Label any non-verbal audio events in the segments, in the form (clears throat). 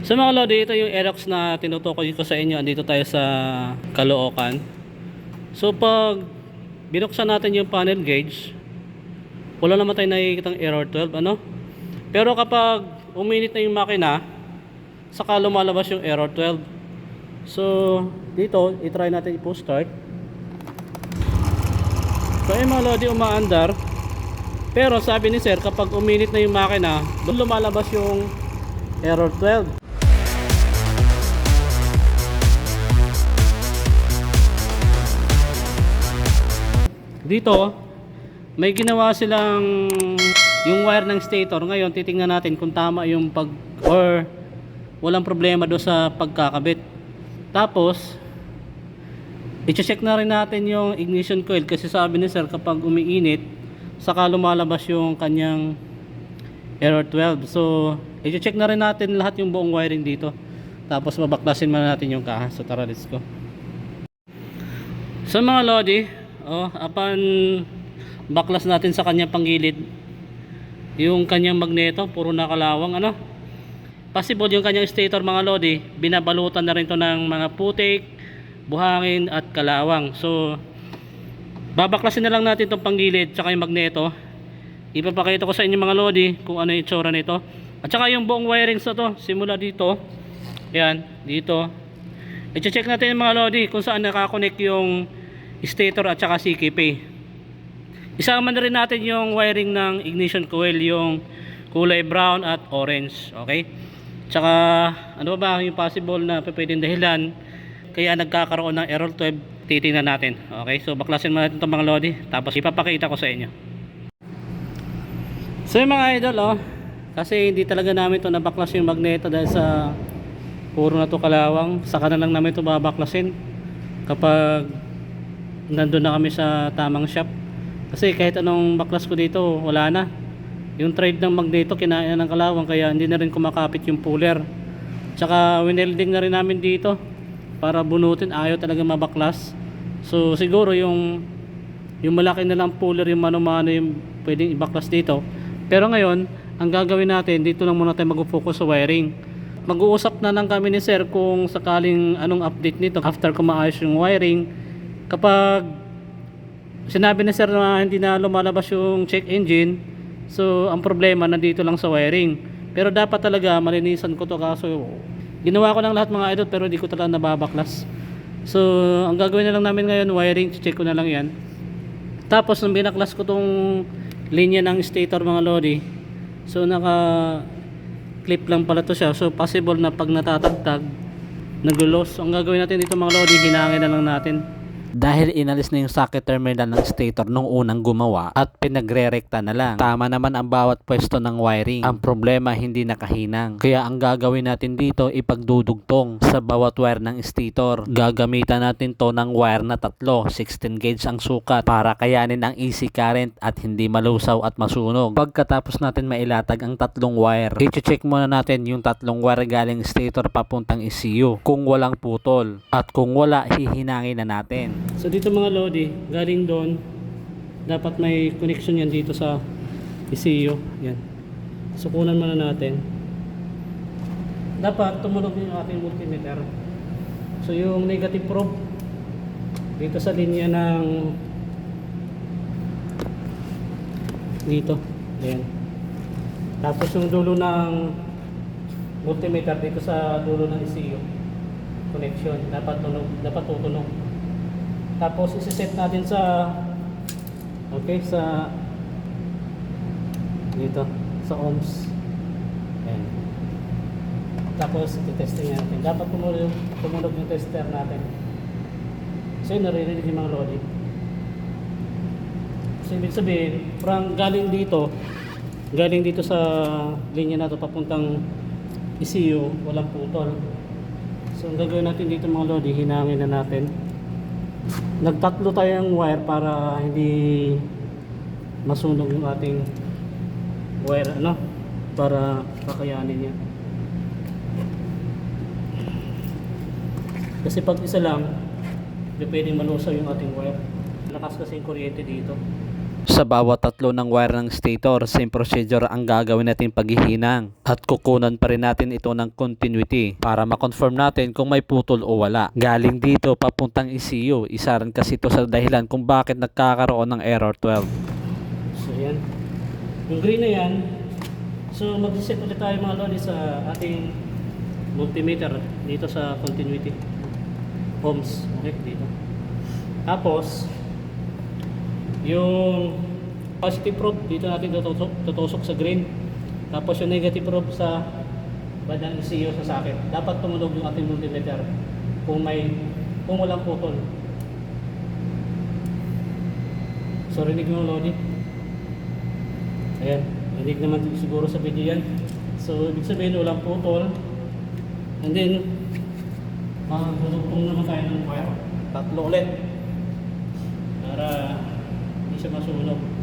So mga Lodi, ito yung Aerox na tinutukoy ko sa inyo. Andito tayo sa Caloocan. So pag binuksan natin yung panel gauge, wala naman tayo nakikitang error 12, ano? Pero kapag uminit na yung makina, saka lumalabas yung error 12. So dito, itry natin i-post start. So yung mga Lodi umaandar. Pero sabi ni sir, kapag uminit na yung makina, doon lumalabas yung error 12. Dito, may ginawa silang yung wire ng stator. Ngayon, titingnan natin kung tama yung pag or walang problema do sa pagkakabit. Tapos, i-check na rin natin yung ignition coil kasi sabi ni sir kapag umiinit, saka lumalabas yung kanyang error 12. So, i-check na rin natin lahat yung buong wiring dito. Tapos babaklasin muna natin yung kaha. So, tara, let's go. So mga Lodi, oh, upon baklas natin sa kanyang panggilid, yung kanyang magneto, puro nakalawang, ano? Possible yung kanyang stator mga Lodi, binabalutan na rin to ng mga putik, buhangin at kalawang. So, babaklasin na lang natin itong panggilid tsaka yung magneto. Ipapakita ko sa inyo mga Lodi kung ano yung itsura nito. At saka yung buong wirings na to, simula dito, yan, dito, I-check natin mga Lodi kung saan nakakonect yung stator at saka CKP. Isama na rin natin yung wiring ng ignition coil, yung kulay brown at orange. Okay? Tsaka, ano ba yung possible na pwedeng dahilan kaya nagkakaroon ng error 12, titingnan natin. Okay? So, baklasin mo natin itong mga Lodi, tapos ipapakita ko sa inyo. So, yung mga idol, oh, kasi hindi talaga namin ito nabaklas yung magneto dahil sa puro na to kalawang saka na lang namin ito babaklasin kapag nandun na kami sa tamang shop. Kasi kahit anong baklas ko dito wala na. Yung trade ng magneto kinain ng kalawang kaya hindi na rin kumakapit yung puller. Tsaka winelding na rin namin dito para bunutin. Ayaw talaga mabaklas. So siguro yung yung malaki na lang puller yung mano-mano yung pwedeng ibaklas dito. Pero ngayon ang gagawin natin dito lang muna tayo mag-focus sa wiring. Mag-uusap na lang kami ni sir kung sakaling anong update nito after ko maayos yung wiring kapag sinabi ni sir na hindi na lumalabas yung check engine so ang problema nandito lang sa wiring pero dapat talaga malinisan ko to kaso ginawa ko lang lahat mga idol pero hindi ko talaga nababaklas so ang gagawin na lang namin ngayon wiring check ko na lang yan tapos nung binaklas ko tong linya ng stator mga lodi so naka clip lang pala to siya. So possible na pag natatagtag, naglulos. Ang gagawin natin dito mga lodi, hinangin na lang natin. Dahil inalis na yung socket terminal ng stator nung unang gumawa at pinagre-rekta na lang. Tama naman ang bawat pwesto ng wiring. Ang problema hindi nakahinang. Kaya ang gagawin natin dito ipagdudugtong sa bawat wire ng stator. Gagamitan natin to ng wire na tatlo. 16 gauge ang sukat para kayanin ang easy current at hindi malusaw at masunog. Pagkatapos natin mailatag ang tatlong wire, i-check muna natin yung tatlong wire galing stator papuntang ECU kung walang putol. At kung wala, hihinangin na natin. So dito mga lodi, galing doon, dapat may connection yan dito sa ECU. Yan. Sukunan muna natin. Dapat tumunog yung ating multimeter. So yung negative probe dito sa linya ng dito. Ayan. Tapos yung dulo ng multimeter dito sa dulo ng ECU connection dapat tunog dapat tutunog tapos isi-set natin sa okay sa dito sa ohms. Ayan. tapos iti-testing natin. Dapat tumunog, tumunog yung tester natin. Yun naririnig yung mga lodi so ibig sabihin from galing dito galing dito sa linya na to papuntang ECU walang putol. So ang gagawin natin dito mga lodi hinangin na natin nagtatlo tayong wire para hindi masunog yung ating wire ano? Para kakayanin niya. Kasi pag isa lang hindi pwedeng malusaw yung ating wire. Lakas kasi yung kuryente dito Sa bawat tatlo ng wire ng stator, same procedure ang gagawin natin paghihinang. At kukunan pa rin natin ito ng continuity para ma-confirm natin kung may putol o wala. Galing dito papuntang ECU, isa rin kasi ito sa dahilan kung bakit nagkakaroon ng error 12. So yan. Yung green na yan, so mag-set ulit tayo mga lodi sa ating multimeter dito sa continuity. Ohms. Okay, dito. Tapos, yung positive probe dito natin tutusok, tutusok sa green. Tapos yung negative probe sa bandang ECU sa socket. Dapat tumunog yung ating multimeter kung may kung walang putol. So rinig mo Lodi. Ayan, rinig naman siguro sa video yan. So ibig sabihin walang putol. And then, makakatutong naman tayo ng wire. Tatlo ulit. Para siya masunog.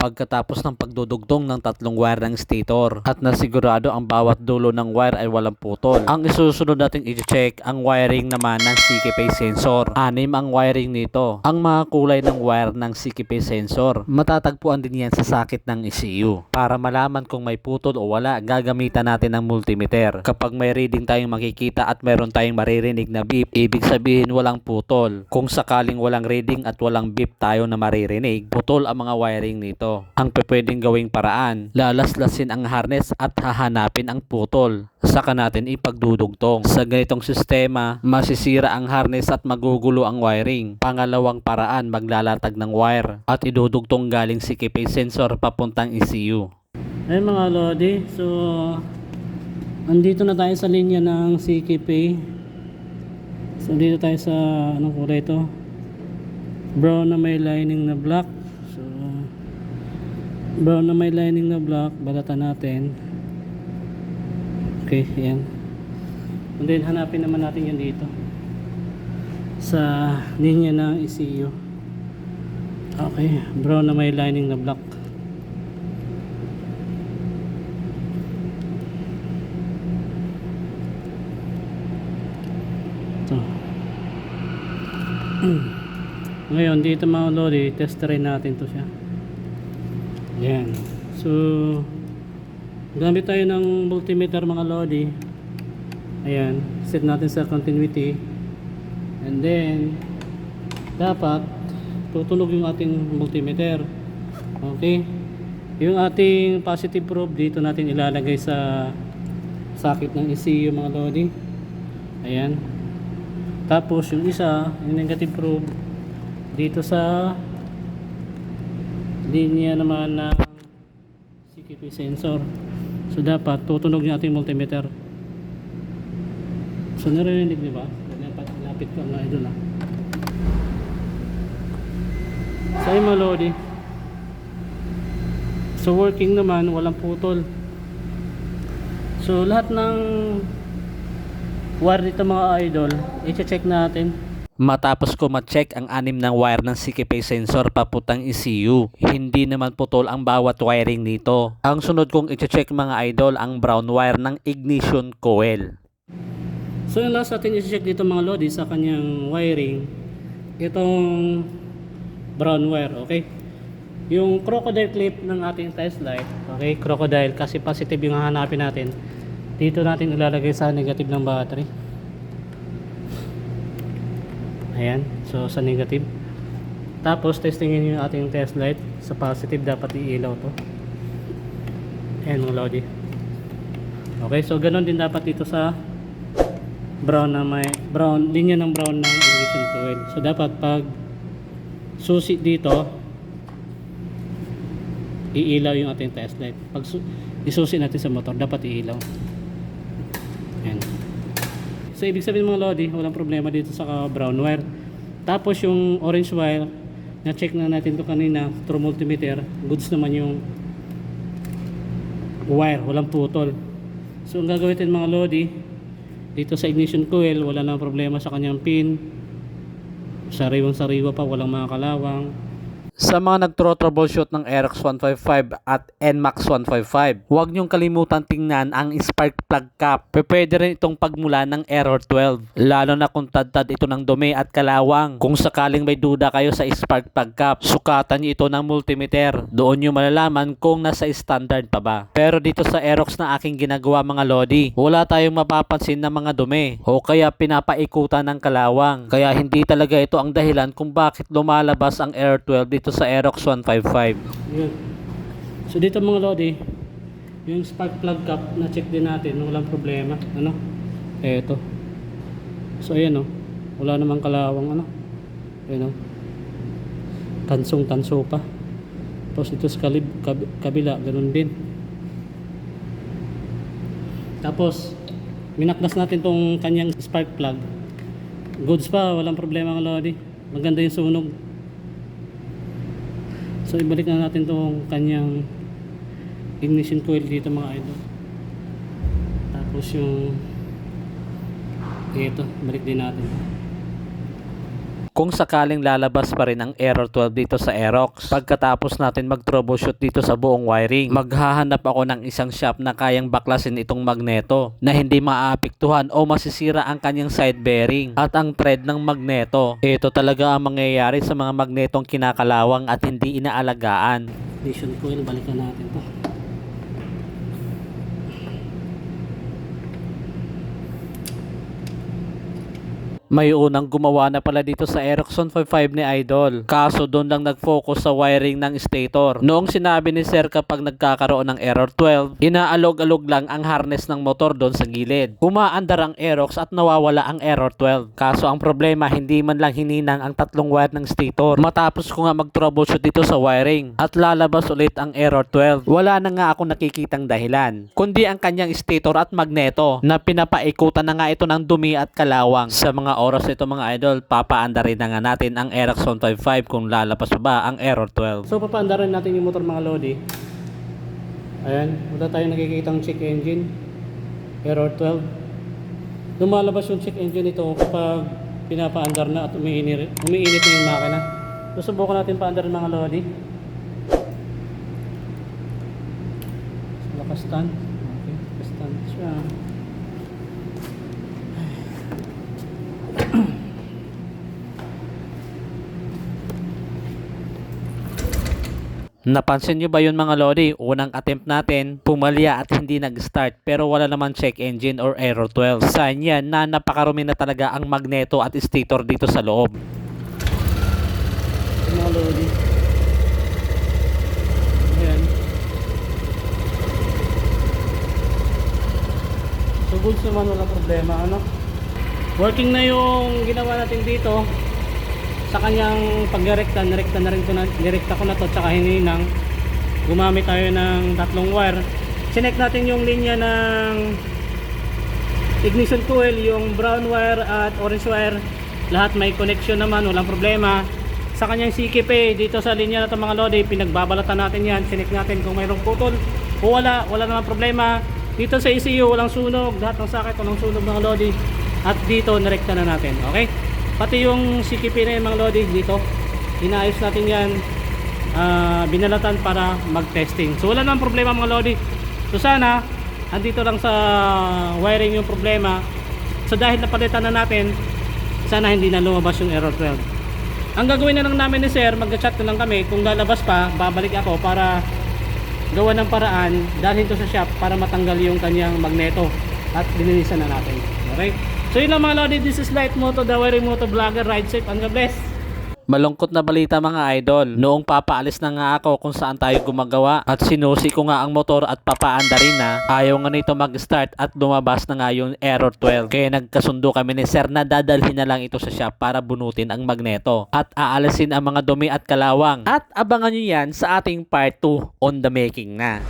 Pagkatapos ng pagdudugtong ng tatlong wire ng stator at nasigurado ang bawat dulo ng wire ay walang putol. Ang isusunod nating i-check ang wiring naman ng CKP sensor. Anim ang wiring nito. Ang mga kulay ng wire ng CKP sensor. Matatagpuan din yan sa sakit ng ECU. Para malaman kung may putol o wala, gagamitan natin ng multimeter. Kapag may reading tayong makikita at meron tayong maririnig na beep, ibig sabihin walang putol. Kung sakaling walang reading at walang beep tayo na maririnig, putol ang mga wiring nito. Ang pwedeng gawing paraan, lalaslasin ang harness at hahanapin ang putol. Saka natin ipagdudugtong. Sa ganitong sistema, masisira ang harness at magugulo ang wiring. Pangalawang paraan, maglalatag ng wire at idudugtong galing si KP sensor papuntang ECU. Ayun mga Lodi, so andito na tayo sa linya ng CKP. So dito tayo sa anong kulay ito? Brown na may lining na black. Brown na may lining na black, balatan natin. Okay, yan. And then hanapin naman natin yan dito. Sa linya ng ECU. Okay, brown na may lining na black. Ito. (clears throat) Ngayon, dito mga lodi, test rin natin to siya. Yan. So, gamit tayo ng multimeter mga lodi. Ayan, set natin sa continuity. And then, dapat, tutunog yung ating multimeter. Okay? Yung ating positive probe, dito natin ilalagay sa socket ng ECU mga lodi. Ayan. Tapos yung isa, yung negative probe dito sa linya naman ng CKP sensor. So dapat tutunog yung ating multimeter. So narinig di ba? Dapat lapit ko nga idol ah. Sa mga lodi. So working naman, walang putol. So lahat ng wire dito mga idol, i-check natin. Matapos ko ma-check ang anim ng wire ng CKP sensor papuntang ECU, hindi naman putol ang bawat wiring nito. Ang sunod kong i-check mga idol ang brown wire ng ignition coil. So yung last natin i-check dito mga lodi sa kanyang wiring, itong brown wire, okay? Yung crocodile clip ng ating test light, okay? Crocodile kasi positive yung hahanapin natin. Dito natin ilalagay sa negative ng battery. Ayan, so sa negative. Tapos testingin yung ating test light. Sa positive dapat iilaw to. Ayan mga lodi. Okay, so ganun din dapat dito sa brown na may brown linya ng brown ng ignition coil. So dapat pag susi dito iilaw yung ating test light. Pag su- isusi natin sa motor, dapat iilaw. So ibig sabihin mga lodi, walang problema dito sa ka- brown wire. Tapos yung orange wire, na-check na natin to kanina through multimeter, goods naman yung wire, walang putol. So ang gagawin natin mga lodi, dito sa ignition coil, wala nang problema sa kanyang pin. Sariwang sariwa pa, walang mga kalawang. Sa mga nagtro-troubleshoot ng Aerox 155 at NMAX 155, huwag niyong kalimutan tingnan ang spark plug cap. Pwede rin itong pagmula ng error 12, lalo na kung tad-tad ito ng dumi at kalawang. Kung sakaling may duda kayo sa spark plug cap, sukatan niyo ito ng multimeter. Doon niyo malalaman kung nasa standard pa ba. Pero dito sa Aerox na aking ginagawa mga lodi, wala tayong mapapansin na mga dumi o kaya pinapaikutan ng kalawang. Kaya hindi talaga ito ang dahilan kung bakit lumalabas ang error 12 dito sa Aerox 155. Yun. So dito mga lodi, yung spark plug cap na check din natin, walang problema. Ano? Eto. So ayan oh. Wala namang kalawang ano. Ayan oh. Tansong tanso pa. Tapos ito sa kalib, kab- kabila, ganun din. Tapos, minakdas natin tong kanyang spark plug. Goods pa, walang problema mga lodi. Maganda yung sunog. So ibalik na natin tong kanyang ignition coil dito mga idol. Tapos yung ito, balik din natin. Kung sakaling lalabas pa rin ang error 12 dito sa Aerox, pagkatapos natin mag-troubleshoot dito sa buong wiring, maghahanap ako ng isang shop na kayang baklasin itong magneto na hindi maaapektuhan o masisira ang kanyang side bearing at ang thread ng magneto. Ito talaga ang mangyayari sa mga magnetong kinakalawang at hindi inaalagaan. Ignition coil, balikan natin to. May unang gumawa na pala dito sa Ericsson 55 ni Idol. Kaso doon lang nag-focus sa wiring ng stator. Noong sinabi ni Sir kapag nagkakaroon ng error 12, inaalog-alog lang ang harness ng motor doon sa gilid. Umaandar ang Aerox at nawawala ang error 12. Kaso ang problema hindi man lang hininang ang tatlong wire ng stator. Matapos ko nga mag-troubleshoot dito sa wiring at lalabas ulit ang error 12. Wala na nga ako nakikitang dahilan. Kundi ang kanyang stator at magneto na pinapaikutan na nga ito ng dumi at kalawang. Sa mga oras ito mga idol, papaanda rin na nga natin ang Ericsson 55 kung lalabas ba ang error 12. So papaandarin natin yung motor mga lodi. Ayan, wala tayong nakikitang check engine. Error 12. Lumalabas yung check engine ito kapag pinapaandar na at umiinit, umiinit na yung makina. So subukan natin paandarin mga lodi. So, Lakas stand. Okay, lakas stand siya. Napansin nyo ba yun mga lodi? Unang attempt natin, pumalya at hindi nag-start pero wala naman check engine or error 12. Sign yan na napakarumi na talaga ang magneto at stator dito sa loob. Mga lodi. Ayan. So goods naman wala problema ano. Working na yung ginawa natin dito sa kanyang pagdirekta, nirekta na rin ko na, nirekta ko na to tsaka hininang gumamit tayo ng tatlong wire. Sinek natin yung linya ng ignition coil, yung brown wire at orange wire. Lahat may connection naman, walang problema. Sa kanyang CKP, dito sa linya na ito mga lodi, pinagbabalatan natin yan. Sinek natin kung mayroong putol o wala, wala naman problema. Dito sa ECU, walang sunog. Lahat ng sakit, walang sunog mga lodi. At dito, narekta na natin. Okay? Pati yung CKP na yung mga lodi dito, inaayos natin yan. ah, binalatan para mag-testing. So wala namang problema mga lodi. So sana, andito lang sa wiring yung problema. So dahil napalitan na natin, sana hindi na lumabas yung error 12. Ang gagawin na lang namin ni sir, mag-chat na lang kami. Kung lalabas pa, babalik ako para gawa ng paraan, dalhin to sa shop para matanggal yung kanyang magneto at dininisan na natin. Okay? So yun lang mga lodi, this is Light Moto, the wiring moto vlogger, ride safe and God bless. Malungkot na balita mga idol. Noong papaalis na nga ako kung saan tayo gumagawa at sinusi ko nga ang motor at papaanda rin na, ayaw nga nito mag-start at lumabas na nga yung error 12. Kaya nagkasundo kami ni sir na dadalhin na lang ito sa shop para bunutin ang magneto at aalisin ang mga dumi at kalawang. At abangan nyo yan sa ating part 2 on the making na.